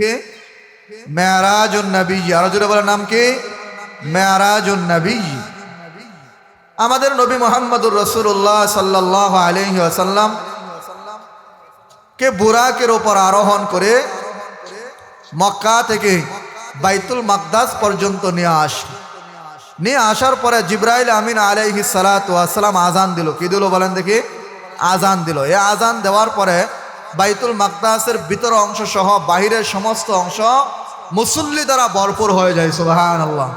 কে? মেয়ারাজুন নবী আরও বলার নাম কি? মেয়ারাজুন নবী আমাদের নবী মোহাম্মদুর রসুল্লাহ সাল্লাহ আলহি আসাল্লাম কে বুরাকের ওপর আরোহণ করে মক্কা থেকে বাইতুল মাকদাস পর্যন্ত নিয়ে আস। নিয়ে আসার পরে জিব্রাইল আমিন আলাইহি সালাতাম আজান দিল। কি দিল বলেন দেখি? আজান দিল। এ আজান দেওয়ার পরে বাইতুল মাকদাসের ভিতর অংশ সহ বাহিরের সমস্ত অংশ মুসল্লি দ্বারা ভরপুর হয়ে যায় সুবাহান আল্লাহ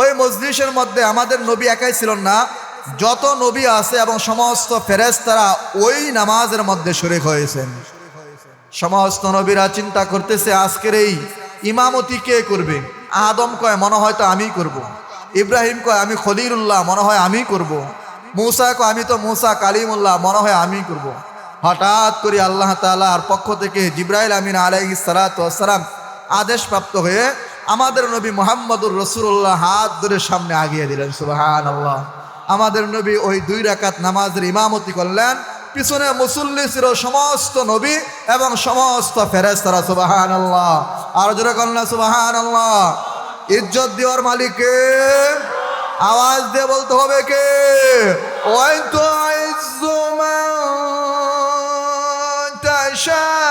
ওই মজলিসের মধ্যে আমাদের নবী একাই ছিলেন না, যত নবী আছে এবং সমস্ত ফেরেস্তারা ওই নামাজের মধ্যে শরিক হয়েছেন সমস্ত নবীরা চিন্তা করতেছে, আজকের এই ইমামতি কে করবে আদম কয়, মনে হয় তো আমি করব। ইব্রাহিম কয়, আমি খলিরুল্লাহ মনে হয় আমি করব। মূসা কয়, আমি তো মূসা কালিমুল্লাহ, মনে হয় আমি করব। হঠাৎ করে আল্লাহ তালার পক্ষ থেকে জিব্রাইল আমিন আলাইহি সালাতাম আদেশপ্রাপ্ত হয়ে আমাদের নবী মোহাম্মদুর রসুল্লাহ হাত ধরে সামনে আগিয়ে দিলেন সুবাহান আল্লাহ আমাদের নবী ওই দুই রাকাত নামাজের ইমামতি করলেন, পিছনে মুসল্লি ছিল সমস্ত নবী এবং সমস্ত ফেরেস্তারা সুবাহান আল্লাহ আর জোরে কন্যা সুবাহান আল্লাহ ইজ্জত দেওয়ার মালিককে আওয়াজ দিয়ে বলতে হবে কে? ওই তো shine.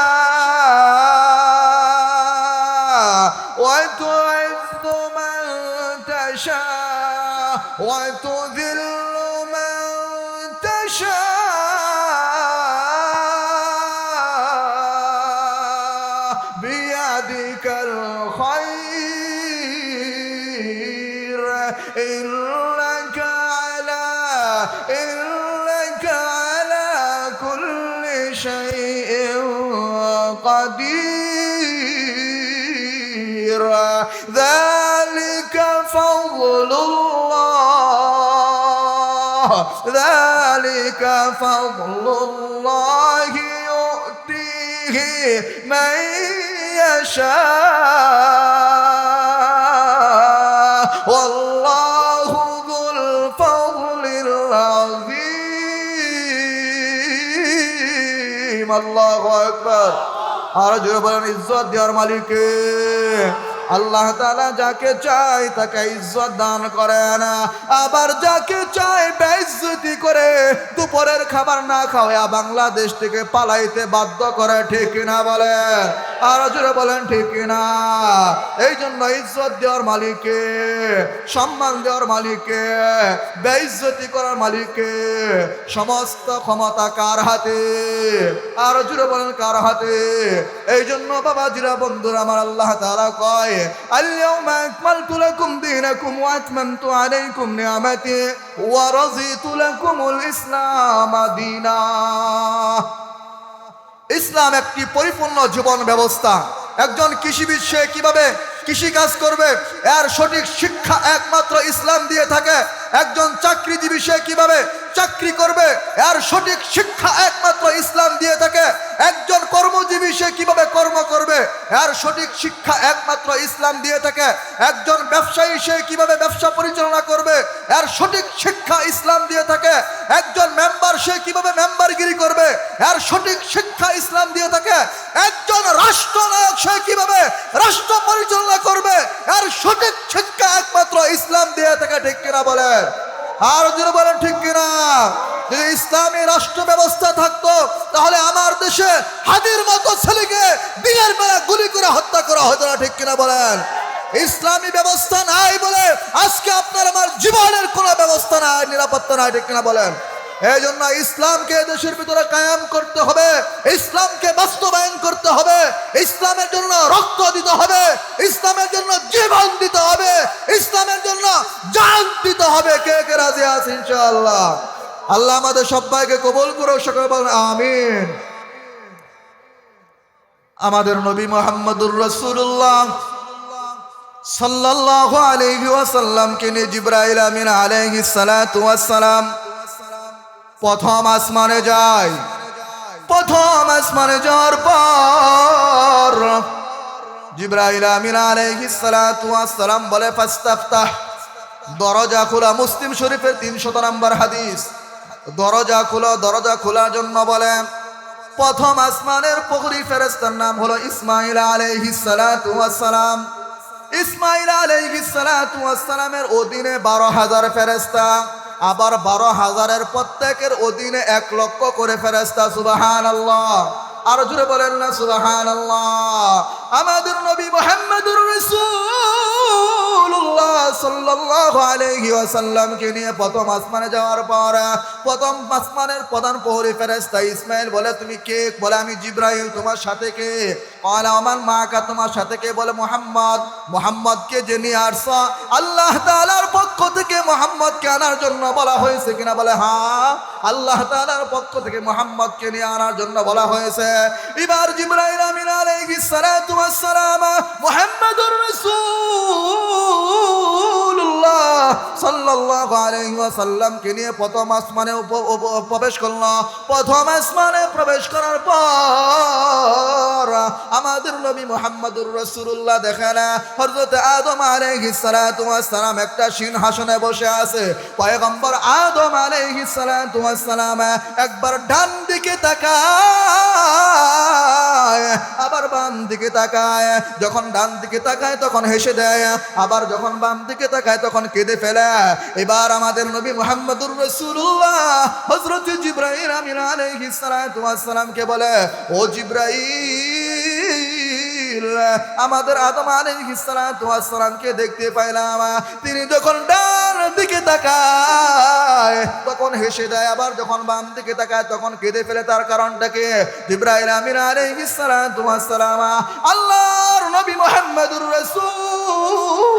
ذلك فضل الله يؤتيه من يشاء والله ذو الفضل العظيم الله أكبر আর জোরে বলেন ইজ্জত দেওয়ার মালিকে আল্লাহ তালা যাকে চায় তাকে ইজ্জত দান করেন। আবার যাকে চায় বেইজ্জতি করে দুপুরের খাবার না খাওয়া বাংলাদেশ থেকে পালাইতে বাধ্য করে, ঠিক না বলেন? আর জোরে বলেন, ঠিক না এই জন্য ইজ্জত দেওয়ার মালিকে সম্মান দেওয়ার মালিকে বেইজ্জতি করার মালিকে সমস্ত ক্ষমতা কার হাতে? আর জুড়ে বলেন, কার হাতে? এই জন্য বাবা জিরা বন্ধুরা, আমার আল্লাহ তারা কয় اليوم أكملت لكم دينكم وأتممت عليكم نعمتي ورضيت لكم الإسلام دينا ইসলাম একটি পরিপূর্ণ জীবন ব্যবস্থা একজন কৃষিবিদ সে কিভাবে কৃষি কাজ করবে এর সঠিক শিক্ষা একমাত্র ইসলাম দিয়ে থাকে একজন চাকরিজীবী সে কিভাবে চাকরি করবে, এর সঠিক শিক্ষা একমাত্র ইসলাম দিয়ে থাকে। একজন কর্মজীবী সে কীভাবে কর্ম করবে, এর সঠিক শিক্ষা একমাত্র ইসলাম দিয়ে থাকে। একজন ব্যবসায়ী সে কীভাবে ব্যবসা পরিচালনা করবে, এর সঠিক শিক্ষা ইসলাম দিয়ে থাকে। একজন মেম্বার সে কীভাবে মেম্বারগিরি করবে, এর সঠিক শিক্ষা ইসলাম দিয়ে থাকে। একজন রাষ্ট্রনায়ক সে কীভাবে রাষ্ট্র পরিচালনা করবে, এর সঠিক শিক্ষা একমাত্র ইসলাম দিয়ে থাকে, ঠিক কিনা বলেন? আর যদি বলেন ঠিক কিনা, যদি ইসলামী রাষ্ট্র ব্যবস্থা থাকতো, তাহলে আমার দেশে হাদির মতো ছেলেকে দিনের বেলা গুলি করে হত্যা করা হতো না, ঠিক কিনা বলেন? ইসলামী ব্যবস্থা নাই বলে আজকে আপনার আমার জীবনের কোনো ব্যবস্থা নাই, নিরাপত্তা নাই, ঠিক কিনা বলেন? এই জন্য ইসলামকে দেশের ভিতরে কায়াম করতে হবে, ইসলামকে বাস্তবায়ন করতে হবে, ইসলামের জন্য রক্ত দিতে হবে, ইসলামের জন্য জীবন দিতে হবে, ইসলামের জন্য জান দিতে হবে। কে কে রাজি আছে ইনশাআল্লাহ? আল্লাহ আমাদের সবাইকে কবুল সকলে বলেন আমিন। আমাদের নবী মোহাম্মদুর রসুল্লাহ সাল্লাল্লাহু আলাইহি ওয়াসাল্লামকে নিয়ে আমিন সালাম প্রথম আসমানে যায় প্রথম আসমানে যাওয়ার পর জিব্রাইল আমিন আলাইহিস সালাতু সালাম বলে, ফাস্তাফতাহ, দরজা খোলা মুসলিম শরীফের তিনশত নম্বর হাদিস। দরজা খোলা, দরজা খোলার জন্য বলে, প্রথম আসমানের পকরি ফেরেস্তার নাম হলো ইসমাইল আলাইহিস সালাতু সালাম ইসমাইল আলাইহিস সালাতু সালামের অধীনে বারো হাজার ফেরেস্তা আবার বারো হাজারের প্রত্যেকের অধীনে এক লক্ষ করে ফেরেস্তা সুবাহান আল্লাহ আর জুড়ে বলেন না সুবাহান আমাদের নবী মোহাম্মদুর রাসূলুল্লাহ সাল্লাল্লাহু আলাইহি ওয়াসাল্লামকে নিয়ে প্রথম আসমানে যাওয়ার পর, প্রথম আসমানের প্রধান প্রহরী ফেরেশতা ইসমাইল বলে, তুমি কে? বলে, আমি জিব্রাইল, তোমার সাথে কে? বলে আমার মা তোমার সাথে কে? বলে, মোহাম্মদ, মোহাম্মদকে যে নিয়ে আসছ, আল্লাহ তাআলার পক্ষ থেকে মোহাম্মদকে আনার জন্য বলা হয়েছে কিনা? বলে হ্যাঁ আল্লাহ তাআলার পক্ষ থেকে মোহাম্মদকে নিয়ে আনার জন্য বলা হয়েছে। এবার জিব্রাইল আমিন আলাইহিস সালাতু ওয়াস সালাম ওয়াসাল্লামকে নিয়ে প্রথম আসমানে প্রবেশ করল। প্রথম আসমানে প্রবেশ করার পর আমাদের নবী মুহাম্মদুর রাসূলুল্লাহ দেখেন হযরত আদম আলাইহিস সালাতু ওয়াস সালাম একটা সিংহাসনে বসে আছে। পয়গম্বর আদম আলাইহিস সালাতু ওয়াস সালাম একবার ডান দিকে তাকায়, আবার বাম দিকে তাকায়। যখন ডান দিকে তাকায় তখন হেসে দেয়, আবার যখন বাম দিকে তাকায় তখন কেঁদে ফেলে। এবার আমাদের নবী মোহাম্মদুর রসুল্লাহ হজরত জিব্রাহিম আমিন আলাইহিস সালাতু ওয়াস সালামকে বলে, ও জিব্রাহিম আমাদের আদম আলাইহিস সালাতু সালামকে দেখতে পাইলাম তিনি যখন ডান দিকে তাকায়, তখন হেসে দেয়, আবার যখন বাম দিকে তাকায়, তখন কেঁদে ফেলে তার কারণটাকে জিব্রাইল আমিন আলাইহিস সালাতু ওয়াস সালাম আল্লাহর নবী মুহাম্মদুর রাসূলুল্লাহ।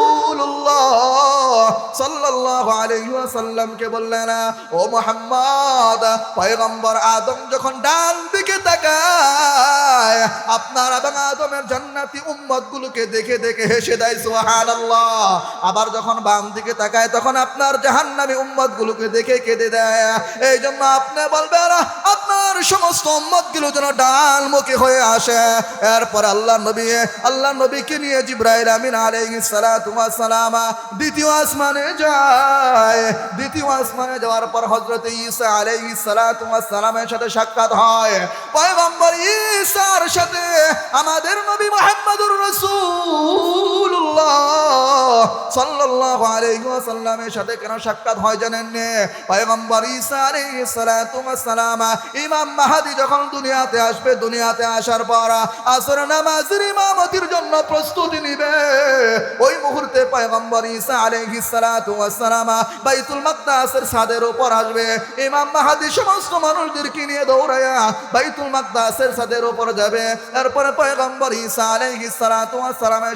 সাল্লাল্লাহু আলাইহি ওয়াসাল্লামকে বললেন ও মুহাম্মদ, পয়গম্বর আদম যখন ডান দিকে তাকায়, আপনার এবং আদমের জান্নাতি উম্মতগুলোকে দেখে দেখে হেসে দেয়, সুবহানাল্লাহ। আবার যখন বাম দিকে তাকায়, তখন আপনার জাহান্নামী উম্মতগুলোকে দেখে কেঁদে দেয়। এই জন্য আপনি বলবেন, আপনার সমস্ত উম্মতগুলো যেন ডান মুখে হয়ে আসে। এরপর আল্লাহ নবী আল্লাহ নবীকে নিয়ে জিব্রাইল আমিন আলাইহিস সালাম, দ্বিতীয় আসমানে যায়। দ্বিতীয় আসমানে যাওয়ার পর ওয়াস সালামের সাথে সাক্ষাৎ হয়। পয়গম্বর ঈসার সাথে আমাদের নবী মুহাম্মদুর আলাইহি ওয়াসাল্লামের সাথে কেন সাক্ষাৎ হয় জানেন নে? পয়গম্বর ঈসা সালাম ইমাম মাহদি যখন দুনিয়াতে আসবে, দুনিয়াতে আসার পর আসর নামাজের ইমামতির জন্য প্রস্তুতি নিবে। ওই মুহূর্তে পয়গম্বর ঈসা ওয়াস বাইতুল মাকদাসের ছাদের উপর আসবে। ইমাম মাহদি সমস্ত মানুষদেরকে নিয়ে দৌড়ায়া বাইতুল মাকদাসের ছাদের উপর যাবে। পয়গম্বর ঈসা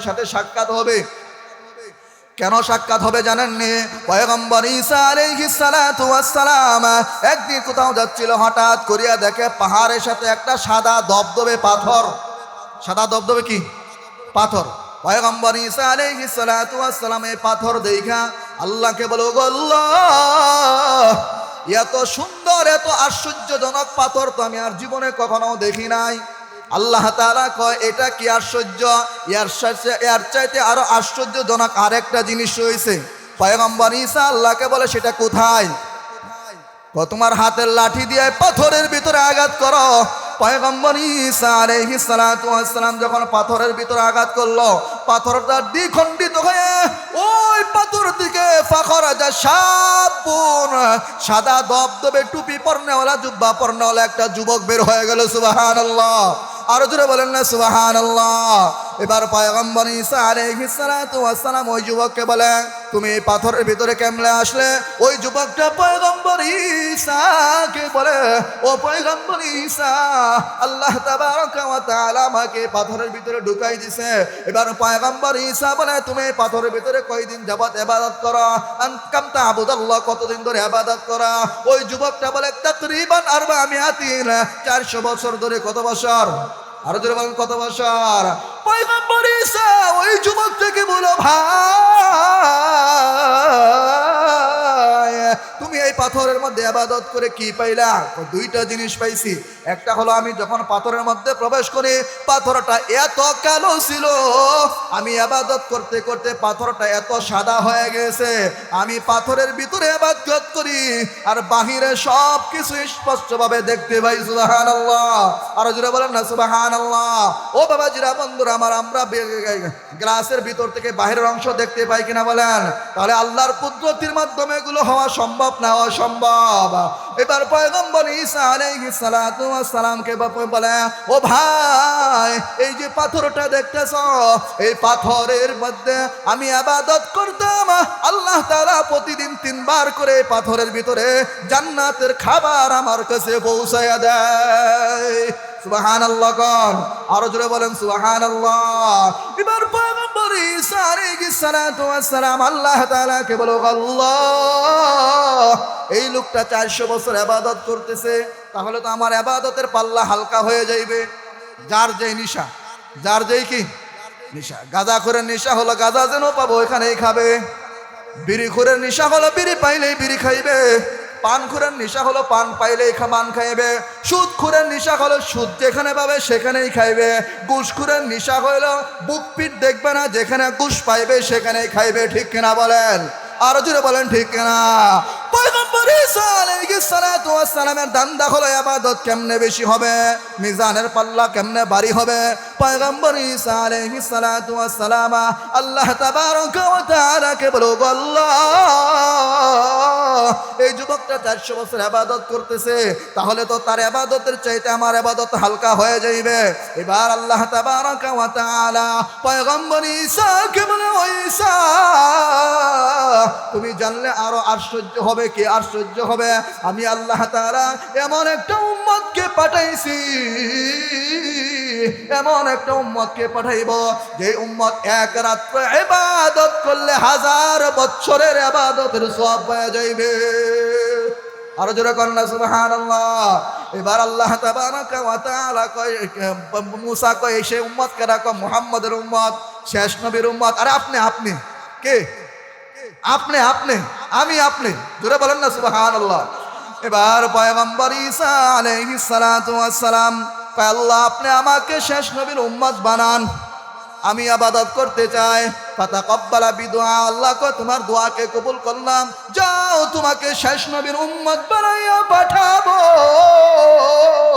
সাথে সাক্ষাৎ হবে। কেন সাক্ষাৎ হবে জানেননি? পয়গম্বর ঈসা একদিন কোথাও যাচ্ছিল, হঠাৎ করিয়া দেখে পাহাড়ের সাথে একটা সাদা দবদবে পাথর। সাদা দবদবে কি? পাথর। পয়গম্বর ঈসা আলাইহিস সালাতু এই পাথর দেখা আল্লাহকে বলো আল্লাহ, এত সুন্দর, এত আশ্চর্যজনক পাথর তো আমি আর জীবনে কখনো দেখি নাই। আল্লাহ তারা কয়, এটা কি আশ্চর্য? এর চাইতে আরও আশ্চর্যজনক আরেকটা জিনিস রয়েছে। পয়গম্বর ঈসা আল্লাহকে বলে, সেটা কোথায়? তোমার হাতের লাঠি দিয়ে পাথরের ভিতরে আঘাত করো। পয়গম্বর ঈসা ওয়াস সালাম যখন পাথরের ভিতরে আঘাত করল, পাথরটা দ্বিখণ্ডিত হয়ে ওই পাথর দিকে ফাখরা যা সাপুন সাদা দবদবে টুপি পরনেওয়ালা, জুব্বা পরনেওয়ালা একটা যুবক বের হয়ে গেল, সুবহানাল্লাহ। আরও জোরে বলেন না, সুবহানাল্লাহ। এবার পয়গম্বর ঈসা আলাইহিস সালাতু ওয়াস সালাম ওই যুবককে বলে, তুমি পাথরের ভিতরে কেমলে আসলে? ওই যুবকটা পয়গম্বর ঈসাকে বলে, ও পয়গম্বর ঈসা, আল্লাহ তাবারাকা ওয়া তাআলা আমাকে পাথরের ভিতরে ঢুকাই দিছে। এবার পয়গম্বর ঈসা বলে, তুমি পাথরের ভিতরে কয়দিন যাবত ইবাদত করো? আনকাম তাবুদাল্লাহ, কতদিন ধরে ইবাদত করা? ওই যুবকটা বলে, তাকরিবান আরবা আমিয়াতিন 400 বছর ধরে কত বছর? আরও জোরে বলেন কত বছর পয়গম্বর ঈসা ওই যুবক থেকে বলো ভাই তুমি এই পাথরের মধ্যে আবাদত করে কি পাইলা? দুইটা জিনিস পাইছি। একটা হলো আমি যখন পাথরের মধ্যে প্রবেশ করি, পাথরটা এত কালো ছিল, আমি আবাদত করতে করতে পাথরটা এত সাদা হয়ে গেছে, আমি পাথরের ভিতরে আবাদত করি, আর বাহিরে সব কিছু স্পষ্টভাবে দেখতে পাই সুবাহান আল্লাহ আরও জোরে বলেন না সুবাহান আল্লাহ ও বাবা জিরা বন্ধুরা আমার, আমরা গ্লাসের ভিতর থেকে বাহিরের অংশ দেখতে পাই কিনা বলেন? তাহলে আল্লাহর কুদরতির মাধ্যমে এগুলো হওয়া সম্ভব না অসম্ভব? সম্ভব এবার পয়গম্বর ঈসা আলাইহিস সালাতু সালামকে বাপু বলে, ও ভাই, এই যে পাথরটা দেখতেছ, এই পাথরের মধ্যে আমি আবাদত করতাম। আল্লাহ তাআলা প্রতিদিন তিনবার করে পাথরের ভিতরে জান্নাতের খাবার আমার কাছে পৌঁছায়া দেয়। সুবাহান আল্লাহ কন, আরও জোরে বলেন সুবাহান আল্লাহ এবার পয়গম্বর ঈসা আলাইহিস সালাতু ওয়াস সালাম আল্লাহ তাআলাকে বলো, আল্লাহ, এই লোকটা চারশো বছর আবাদত করতেছে, তাহলে তো আমার আবাদতের পাল্লা হালকা হয়ে যাইবে। যার যেই নিশা, যার যেই কি? নিশা। গাঁজা করে নেশা হলো গাঁজা যেন পাবো এখানেই খাবে। বিড়ি খুরের নেশা হলো বিড়ি পাইলেই বিড়ি খাইবে। পান খুরের নেশা হলো পান পাইলেই খা পান খাইবে। সুদ খুরের নেশা হলো সুদ, যেখানে পাবে সেখানেই খাইবে। খুরের নেশা হলো বুক পিট দেখবে না, যেখানে ঘুষ পাইবে সেখানেই খাইবে, ঠিক কিনা বলেন? আরও জুড়ে বলেন, ঠিক কিনা? আবাদত করতেছে, তাহলে তো তার আবাদতের চাইতে আমার আবাদত হালকা হয়ে যাইবে। এবার আল্লাহ তাবারাকা তুমি জানলে আরও আশ্চর্য হবে। কি আশ্চর্য হবে? আমি আল্লাহ তাআলা এমন একটা উম্মতকে পাঠাইছি। এমন একটা উম্মতকে পাঠাইব যে উম্মত এক রাত্র এবাদত করলে হাজার বছরের ইবাদতের সওয়াব হয়ে যাইবে। আরও জোরে কন্যা সুবহানাল্লাহ। এবার আল্লাহ মুসা কয় সেই উম্মতকে রাখো মুহাম্মদের উম্মত, শেষ নবীর উম্মত। আরে আপনি আপনি, কে? আপনি আপনি, আমি, আপনি। জোরে বলেন না, সুবহানাল্লাহ। এবার পয়গম্বর ঈসা ওয়াস সালাম আল্লাহ, আপনি আমাকে শেষ নবীর উম্মত বানান। আমি আবাদত করতে চাই। পাতা কব্বালা বিদুয়া আল্লাহ কয়, তোমার দোয়াকে কবুল করলাম। যাও, তোমাকে শেষ নবীর উম্মত বানাইয়া পাঠাবো।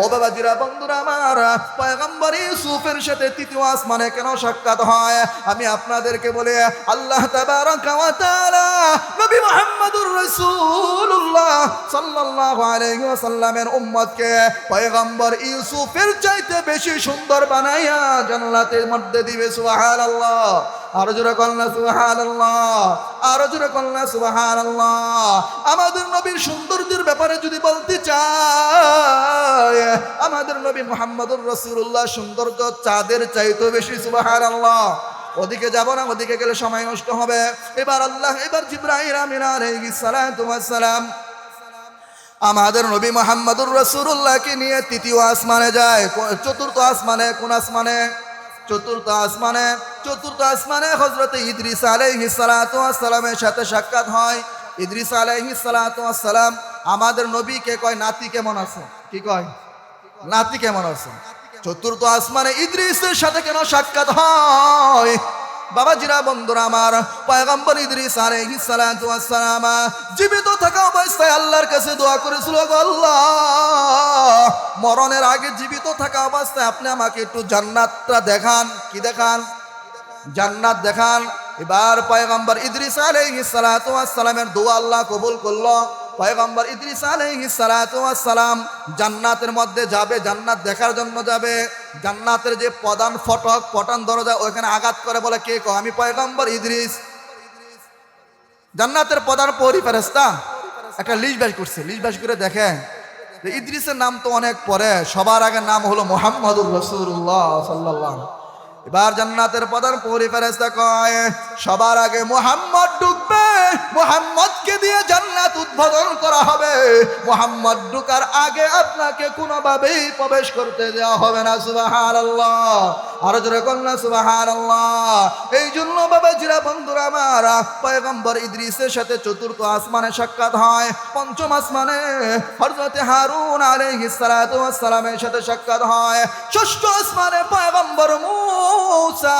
ও বাবা জিরা বন্ধুরা আমার, পয়গম্বর ইউসুফের সাথে তৃতীয় আসমানে কেন সাক্ষাৎ হয়? আমি আপনাদেরকে বলে, আল্লাহ নবী মুহাম্মদুর রাসূলুল্লাহ সাল্লাল্লাহু আলাইহি ওয়াসাল্লামের উম্মতকে পয়গম্বর ইউসুফের চাইতে বেশি সুন্দর বানাইয়া জান্নাতের মধ্যে দিবে, সুবহানাল্লাহ। আরও জোরে কন্যা সুবহানাল্লাহ। আরও জোরে কন্যা সুবহানাল্লাহ। আমাদের নবীর সৌন্দর্যের ব্যাপারে যদি বলতে চাই আমাদের নবী মুহাম্মদুর রাসূলুল্লাহ সৌন্দর্য চাঁদের চাইতে বেশি, সুবহানাল্লাহ। ওদিকে যাব না, ওদিকে গেলে সময় নষ্ট হবে। এবার আল্লাহ, এবার জিব্রাহিম আমিন আলাইহিস সালাম আমাদের নবী মোহাম্মদুর রসুল্লাহকে নিয়ে তৃতীয় আসমানে যায় চতুর্থ আসমানে, কোন আসমানে? চতুর্থ আসমানে চতুর্থ আসমানে হজরত ইদ্রিস আলহি সালাতামের সাথে সাক্ষাৎ হয়। ইদ্রিস আলহি সালাতাম আমাদের নবী আমাদের নবীকে কয়, নাতি কেমন আছে? কি কয়? নাতি কেমন আছে? চতুর্থ আসমানে ইদ্রিসের সাথে কেন সাক্ষাৎ হয়? বাবা জিরা বন্ধুরা আমার, পয়গম্বর ইদ্রিস আলাইহিস সালাতু জীবিত থাকা অবস্থায় আল্লাহর কাছে দোয়া করেছিল মরণের আগে জীবিত থাকা অবস্থায় আপনি আমাকে একটু জান্নাতটা দেখান। কি দেখান? জান্নাত দেখান। এবার পয়গম্বর ইদ্রিস আলাইহিস সালাতু সালামের দোয়া আল্লাহ কবুল করল। পয়গম্বর ইদ্রিস সালাম জান্নাতের মধ্যে যাবে, জান্নাত দেখার জন্য যাবে। জান্নাতের যে প্রধান ফটক পটান দরজা ওখানে আঘাত করে বলে কে কো আমি পয়গম্বর ইদ্রিস। জান্নাতের প্রধান পরি ফেরেস্তা একটা লিস্ট বাস করছে, লিস্ট বাস করে দেখে। ইদ্রিসের নাম তো অনেক পরে, সবার আগে নাম হলো মোহাম্মদুর রসুল্লাহ সাল্লাল্লাহু এবার জান্নাতের প্রধান পরি ফেরেস্তা কয়, সবার আগে মোহাম্মদ ঢুকবে মোহাম্মদকে দিয়ে জান্নাত উদ্বোধন করা হবে। মোহাম্মদ ঢুকার আগে আপনাকে কোনোভাবেই প্রবেশ করতে দেওয়া হবে না সুবাহ আল্লাহ আরও জোরে কন্যা আল্লাহ এই জন্য বাবা জিরা বন্ধুরা আমার, পয়গম্বর ইদ্রিসের সাথে চতুর্থ আসমানে সাক্ষাৎ হয়, পঞ্চম আসমানে হযরতে হারুন ওয়াস সালামের সাথে সাক্ষাৎ হয়, ষষ্ঠ আসমানে পয়গম্বর মূসা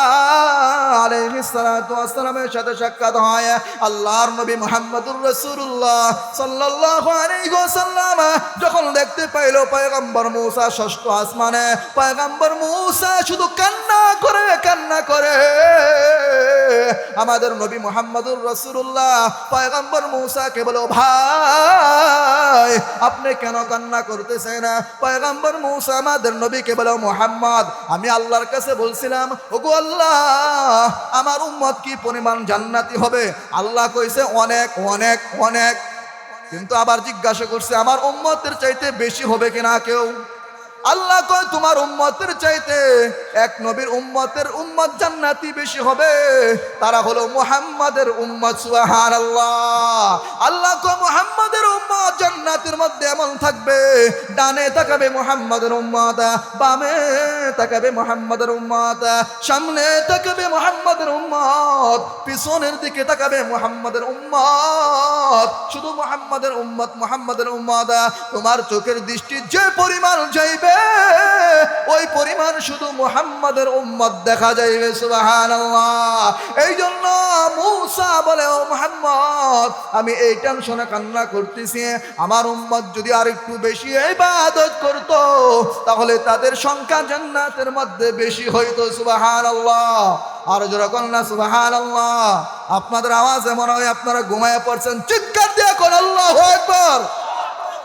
ওয়াস সালামের সাথে সাক্ষাৎ হয়, আল্লাহর নবী মুহাম্মদুর রাসূলুল্লাহ সাল্লাল্লাহু আলাইহি ওয়াসাল্লাম যখন দেখতে পাইল পয়গম্বর মূসা ষষ্ঠ আসমানে, পয়গম্বর মূসা শুধু কান্না করে কান্না করে। আমাদের নবী মুহাম্মদুর রাসূলুল্লাহ, পয়গম্বর মূসাকে বলো ভাই, আপনি কেন কান্না করতেছেন? পয়গম্বর মূসা আমাদের নবীকে বলো মোহাম্মদ, আমি আল্লাহর কাছে বলছিলাম, ওগো আল্লাহ, আমার উম্মত কি পরিমাণ জান্নাতি হবে? আল্লাহ কইছে, অনেক অনেক অনেক। কিন্তু আবার জিজ্ঞাসা করছে, আমার উম্মতের চাইতে বেশি হবে কিনা কেউ? আল্লাহ কয়, তোমার উম্মতের চাইতে এক নবীর উম্মতের উম্মত জান্নাতি বেশি হবে। তারা হলো মুহাম্মাদের উম্মত সুবহান আল্লাহ আল্লাহ কয়, মুহাম্মাদের উম্মত জান্নাতের মধ্যে এমন থাকবে, ডানে তাকাবে মুহাম্মাদের উম্মত, বামে তাকাবে মুহাম্মাদের উম্মত, সামনে তাকাবে মুহাম্মাদের উম্মত, পিছনের দিকে তাকাবে মুহাম্মাদের উম্মত। শুধু মুহাম্মাদের উম্মত মুহাম্মাদের উম্মত। তোমার চোখের দৃষ্টি যে পরিমাণ যাইবে ওই পরিমাণ শুধু মুহাম্মাদের উম্মত দেখা যাইবে সুবাহান এই জন্য মূসা বলে, ও মুহাম্মদ, আমি এই টেনশনে কান্না করতেছি। আমার উম্মত যদি আর একটু বেশি ইবাদত করত, তাহলে তাদের সংখ্যা জান্নাতের মধ্যে বেশি হইতো, সুবহানাল্লাহ। আর যখন না, সুবহানাল্লাহ। আপনাদের আওয়াজ এমন হয় আপনারা ঘুমায় পড়ছেন। চিৎকার দিয়ে কোন, আল্লাহু আকবার!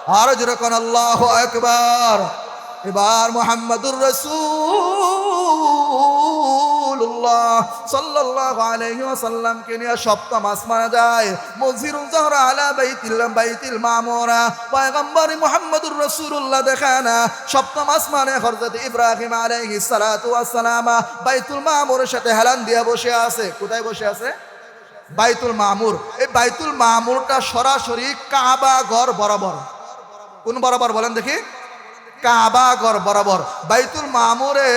আর যেরকম আল্লাহ একবার এবার মোহাম্মদুর রসুল্লাহ সাল্লাল্লাহু আলাইহি ওয়াসাল্লামকে নিয়ে সপ্তম আসমানে যায়। মসজিদুল জহরা আলা বাইতিল বাইতিল মামুরা। পয়গম্বর মুহাম্মদুর রাসূলুল্লাহ দেখেন সপ্তম আসমানে হযরত ইব্রাহিম আলাইহিস সালাতু ওয়াস সালাম বাইতুল মামুরের সাথে হেলান দিয়ে বসে আছে। কোথায় বসে আছে? বাইতুল মামুর। এই বাইতুল মামুরটা সরাসরি কাবা ঘর বরাবর। কোন বরাবর বলেন দেখি? কাবা ঘর বরাবর। বাইতুল মামুরে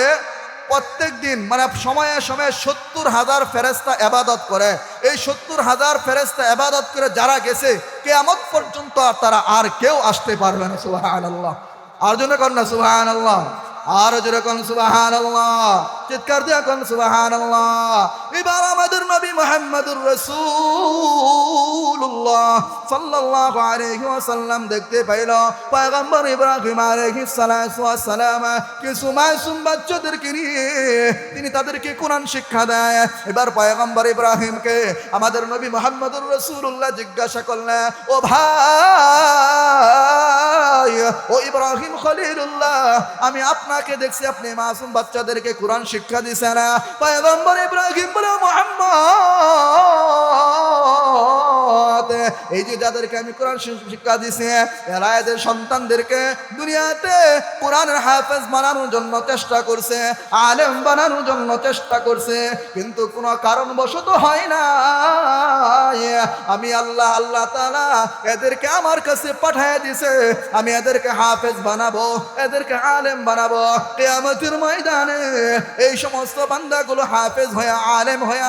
প্রত্যেক দিন মানে সময়ে সময়ে সত্তর হাজার ফেরেস্তা এবাদত করে। এই সত্তর হাজার ফেরেস্তা এবাদত করে যারা গেছে কে আমত পর্যন্ত আর তারা আর কেউ আসতে পারবে না সুবাহ আল্লাহ আর জন্য কর না সুবাহ আল্লাহ আর জোরে কোন সুবাহান চিৎকার দিয়ে কোন সুবাহান এবার আমাদের নবী মোহাম্মদুর রাসূলুল্লাহ সাল্লাল্লাহু আলাইহি ওয়াসাল্লাম দেখতে পাইল, পয়গম্বর ইব্রাহিম ওয়াস সালাম কিছু মাসুম বাচ্চাদেরকে নিয়ে তিনি তাদেরকে কোরআন শিক্ষা দেয়। এবার পয়গম্বর ইব্রাহিমকে আমাদের নবী মোহাম্মদুর রাসূলুল্লাহ জিজ্ঞাসা করলেন, ও ভাই ও ইব্রাহিম খলিলুল্লাহ, আমি আপনাকে দেখছি, আপনি মাসুম বাচ্চাদেরকে কোরআন শিক্ষা দিছেন। পয়গম্বর ইব্রাহিম বলে, মোহাম্মদ! এই যে যাদেরকে আমি কোরআন শিক্ষা দিছি, এরা এদের সন্তানদেরকে দুনিয়াতে কোরআনের হাফেজ বানানোর জন্য চেষ্টা করছে, আলেম বানানোর জন্য চেষ্টা করছে, কিন্তু কোনো কারণবশত হয় না। আমি আল্লাহ আল্লাহ তাআলা এদেরকে আমার কাছে পাঠায় দিছে, আমি এদেরকে হাফেজ বানাবো, এদেরকে আলেম বানাবো। কিয়ামতের ময়দানে এই সমস্ত বান্দাগুলো হাফেজ হয়ে, আলেম হয়ে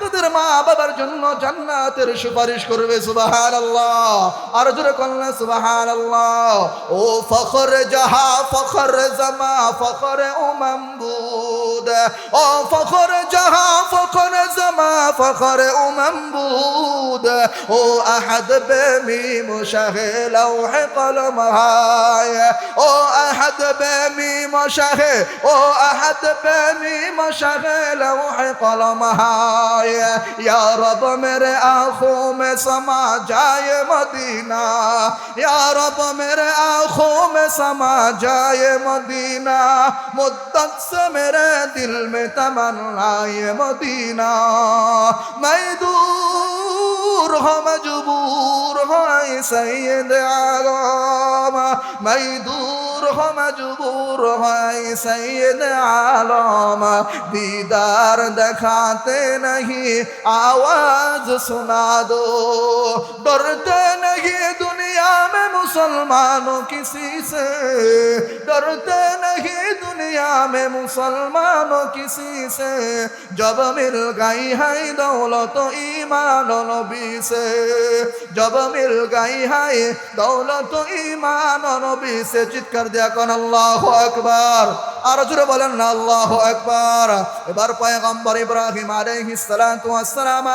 তাদের মা বাবার জন্য জান্নাতের সুপারিশ করবে সুবাহান আল্লাহ আর জোরে কন্যা সুবাহান আল্লাহ ও ফখর জাহা, ফখর জামা, ফখর উমাম্বুদ ও ফখর জাহা, ফখর জামা, ফখর উমাম্বুদ ও আহাদ বেমি মুশাহে লৌহে কলম ও আহাদ বেমি মুশাহে ও আহাদ বেমি মুশাহে لوح قلم يا رب میرے آنکھوں میں समा जाए मदीना। यार अब मेरे आँखों में समा जाए मदीना। मुद्दत से मेरे दिल में तमन्नाए मदीना। मैं दूर हो, मजबूर हो सैद आलम। मैं दूर हो, मजबूर हो सैद आलम। दीदार दिखाते नहीं, आवाज़ सुना दो। डरते नहीं दुनिया में मुसलमानों किसी से डरते नहीं दुनिया में मुसलमानों किसी से जब मिल गई है दौलत ईमान नबी से जब मिल गई है दौलत ईमान नबी से चित कर दिया कौन अल्लाह अकबर আর জুড়ে বলেন না আল্লাহ একবার এবার পয়গম্বর ইব্রাহিম আলাইহিস সালাতু ওয়াসসালাম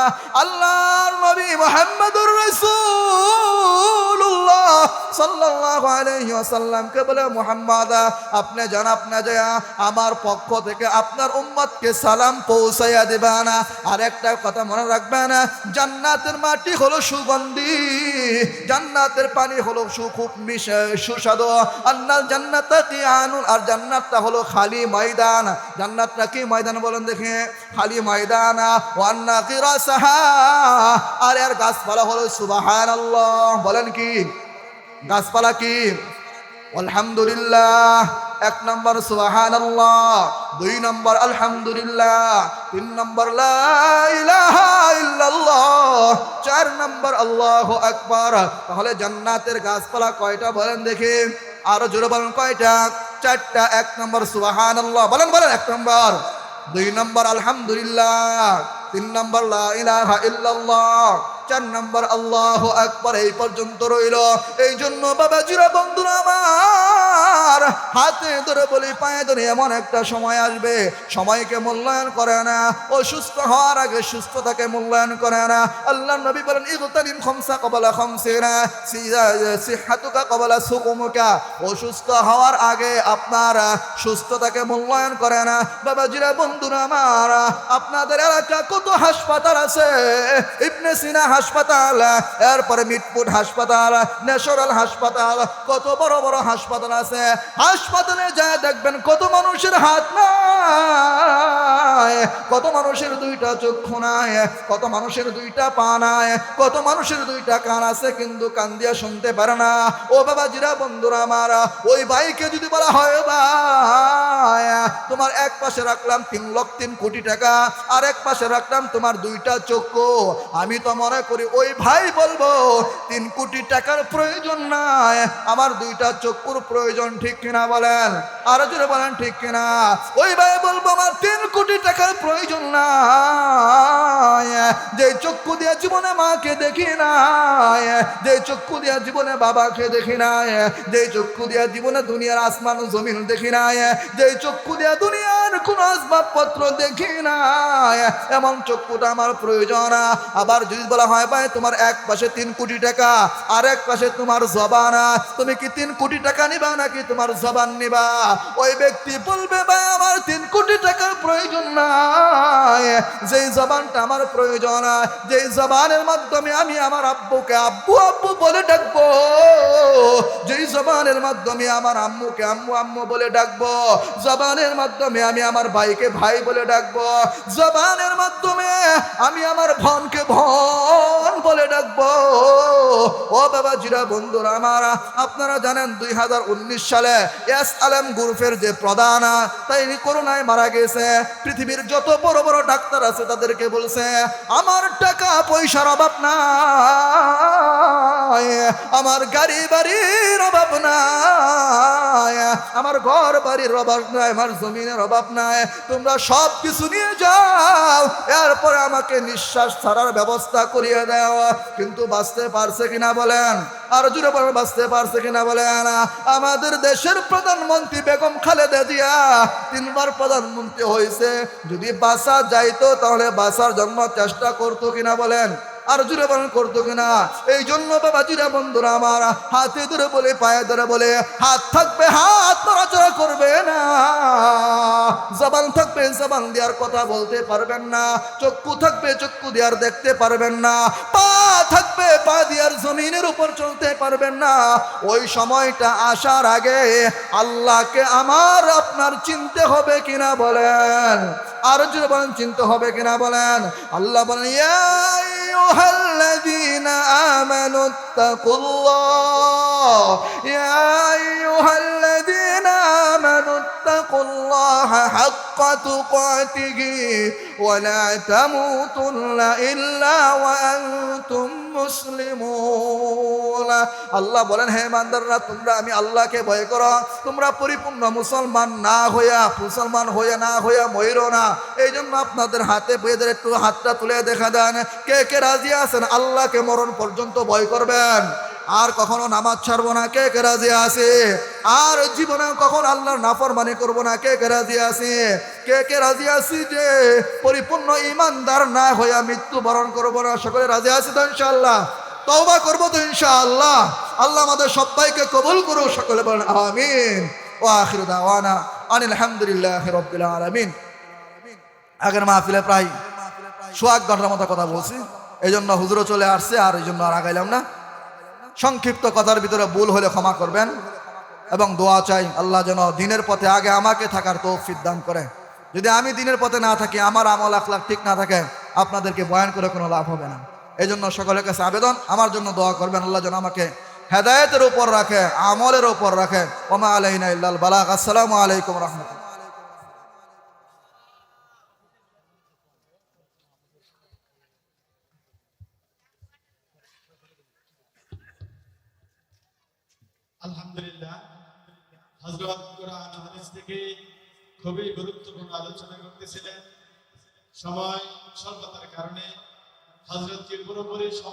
আল্লাহর নবী মুহাম্মদুর রাসূলুল্লাহ সাল্লাল্লাহু আলাইহি ওয়াসাল্লামকে বলে, মুহাম্মদ, আপনি জান, আপনি যায় আমার পক্ষ থেকে আপনার উম্মতকে সালাম পৌঁছাইয়া দিবেন আর একটা কথা মনে রাখবেন জান্নাতের মাটি হলো সুগন্ধি, জান্নাতের পানি হলো খুব সুস্বাদু। আন্নাল জান্নাতা কি আনুন, আর জান্নাতটা হলো খালি ময়দান। জান্নাতটা কি ময়দান বলেন দেখে, খালি ময়দান। ওয়ান্না কি আর এর গাছপালা হলো সুবহানাল্লাহ, বলেন কি? গাছপালা কি? আলহামদুলিল্লাহ। এক নম্বর সুবহানাল্লাহ, দুই নম্বর আলহামদুলিল্লাহ, তিন নম্বর চার নম্বর আল্লাহ আকবার। তাহলে জান্নাতের গাছপালা কয়টা বলেন দেখি? আরও জোরে বলেন কয়টা? চারটা, এক নম্বর সুবহানাল্লাহ। বলেন বলেন, এক নম্বর। দুই নম্বর আলহামদুলিল্লাহ। তিন নম্বর চার নম্বর আল্লাহ আকবার এই পর্যন্ত রইল। এই জন্য বাবা জিরা বন্ধুরা হাতে ধরে বলি, পায়ে ধরে এমন একটা সময় আসবে, সময়কে মূল্যায়ন করে না। অসুস্থ হওয়ার আগে সুস্থতাকে মূল্যায়ন করে না। আল্লাহ নবী বলেন ইগতানিম খমসা কবলা খমসিনা সিহাতুকা কবলা সুকুমুকা। অসুস্থ হওয়ার আগে আপনার সুস্থতাকে মূল্যায়ন করে না। বাবা জিরা বন্ধুরা আমার, আপনাদের এলাকা কত হাসপাতাল আছে? ইবনে সিনা হাসপাতাল, এরপরে মিটপুট হাসপাতাল, ন্যাশনাল হাসপাতাল, কত বড় বড় হাসপাতাল আছে? হাসপাতালে যায়, দেখবেন কত মানুষের হাত নাই, কত মানুষের দুইটা চক্ষু নাই, কত মানুষের দুইটা পা নাই, কত মানুষের দুইটা কান আছে কিন্তু কান দিয়া শুনতে পারে না। ও বাবা জিরা বন্ধুরা আমার, ওই ভাইকে যদি বলা হয় ভাই, তোমার এক পাশে রাখলাম তিন লক্ষ তিন কোটি টাকা, আর এক পাশে রাখলাম তোমার দুইটা চক্ষু। আমি তো মনে করি ওই ভাই বলব, তিন কোটি টাকার প্রয়োজন নাই, আমার দুইটা চক্ষুর প্রয়োজন ঠিক কিনা বলেন, আরও জোরে বলেন, ঠিক কিনা? ওই ভাই বলব, আমার তিন কোটি টাকার প্রয়োজন নাই। যে চক্ষু দিয়ে জীবনে মাকে দেখি নাই, যে চক্ষু দিয়ে জীবনে বাবাকে দেখি নাই, যে চক্ষু দিয়ে জীবনে দুনিয়ার আসমান জমিন দেখি নাই, যে চক্ষু দিয়ে দুনিয়ার কোন আসবাবপত্র দেখি নাই। এমন চক্ষুটা আমার প্রয়োজন। আবার যদি বলা হয়, ভাই, তোমার এক পাশে তিন কোটি টাকা, আর এক পাশে তোমার জবানা, তুমি কি তিন কোটি টাকা নিবা নাকি তোমার জবান নিবা। ওই ব্যক্তি বলবে, ভাই, আমার তিন কোটি টাকার প্রয়োজন নাই। যেই জবানটা আমার প্রয়োজন, যেই জবানের মাধ্যমে আমি আমার আব্বুকে আব্বু আব্বু বলে ডাকবো। যেই জবানের মাধ্যমে আমার আম্মুকে আম্মু আম্মু বলে ডাকবো। জবানের মাধ্যমে আমি আমার ভাইকে ভাই বলে ডাকবো। জবানের মাধ্যমে আমি আমার ভনকে ভন বলে ডাকবো। ও বাবা জিরা বন্ধুরা আমার, আপনারা জানেন দুই হাজার উনিশ সালে এস আলম গ্রুপের যে প্রধান তাই করোনায় মারা গেছে। পৃথিবীর যত বড় বড় ডাক্তার আছে তাদেরকে বলছে, আমার টাকা পয়সার অভাব নাই, আমার গাড়ি বাড়ির অভাব নাই, আমার ঘর বাড়ির অভাব নাই, আমার জমিনের অভাব নাই, তোমরা সব কিছু নিয়ে যাও, এরপরে আমাকে নিঃশ্বাস ছাড়ার ব্যবস্থা করিয়ে দাও। কিন্তু বাঁচতে পারছে কিনা বলেন? আর জুড়ে পড়ে বাঁচতে পারছে কিনা বলে বলেন আমাদের দেশের প্রধানমন্ত্রী বেগম খালেদা জিয়া তিনবার প্রধানমন্ত্রী হয়েছে। যদি বাঁচা যাইতো তাহলে বাসার জন্য চেষ্টা করতো কিনা বলেন। আর জুড়ে বলেন, করতো কিনা? এই জন্য বাবা জিরা বন্ধুরা আমার, হাতে ধরে বলে, পায়ে ধরে বলে, হাত থাকবে, হাত নড়াচড়া করবে না। জবান থাকবে, জবান দেওয়ার কথা বলতে পারবেন না। চক্ষু থাকবে, চক্ষু দেওয়ার দেখতে পারবেন না। পা থাকবে, পা দেওয়ার জমিনের উপর চলতে পারবেন না। ওই সময়টা আসার আগে আল্লাহকে আমার আপনার চিনতে হবে কিনা বলেন। আর যদি বলেন চিনতে হবে কিনা বলেন আল্লাহ বলেন ইয়া আইয়ুহাল্লাযী الذين آمنوا اتقوا الله يا أيها الذين آمنوا اتقوا الله حق تقاته ولا تموتن إلا وأنتم মুসলিমুন আল্লাহ বলেন হে বান্দাররা তোমরা আমি আল্লাহকে ভয় করো তোমরা পরিপূর্ণ মুসলমান না হইয়া মুসলমান হইয়া না হইয়া ময়ূরও না এই জন্য আপনাদের হাতে বেদের একটু হাতটা তুলে দেখা দেন কে কে রাজি আছেন আল্লাহকে মরণ পর্যন্ত ভয় করবেন আর কখনো নামাজ ছাড়বো না, কে কে রাজি আছে? আর জীবনে কখন আল্লাহর নাফরমানি করব না, কে কে রাজি আছে? কে কে রাজি আছি যে পরিপূর্ণ ইমানদার না হইয়া মৃত্যু বরণ করব না? সকলে রাজি আছে তো ইনশাআল্লাহ? তওবা করব তো ইনশাআল্লাহ? আল্লাহ আমাদের সবাইকে কবুল করো সকলে বলেন আমিন। ও আখির দাওয়ানা আনিল হামদুলিল্লাহ রব্বিল আলামিন। আগের মাহফিলে প্রায় সোয়াক ঘণ্টার মতো কথা বলছি এই জন্য হুজুরও চলে আসছে, আর এই জন্য আর আগাইলাম না। সংক্ষিপ্ত কথার ভিতরে ভুল হলে ক্ষমা করবেন এবং দোয়া চাই, আল্লাহ যেন দিনের পথে আগে আমাকে থাকার তৌফিক দান করে। যদি আমি দিনের পথে না থাকি, আমার আমল আখলাখ ঠিক না থাকে, আপনাদেরকে বয়ান করে কোনো লাভ হবে না। এই জন্য সকলের কাছে আবেদন, আমার জন্য দোয়া করবেন, আল্লাহ যেন আমাকে হেদায়তের উপর রাখে, আমলের উপর রাখে। ওমা আলাইনা ইল্লাল বালাগ। আসসালামু আলাইকুম রহমতুল্লাহ। আলহামদুলিল্লাহ থেকে খুবই গুরুত্বপূর্ণ আলোচনা করতেছিলেন। সময় স্বল্পতার কারণে হজরতকে পুরোপুরি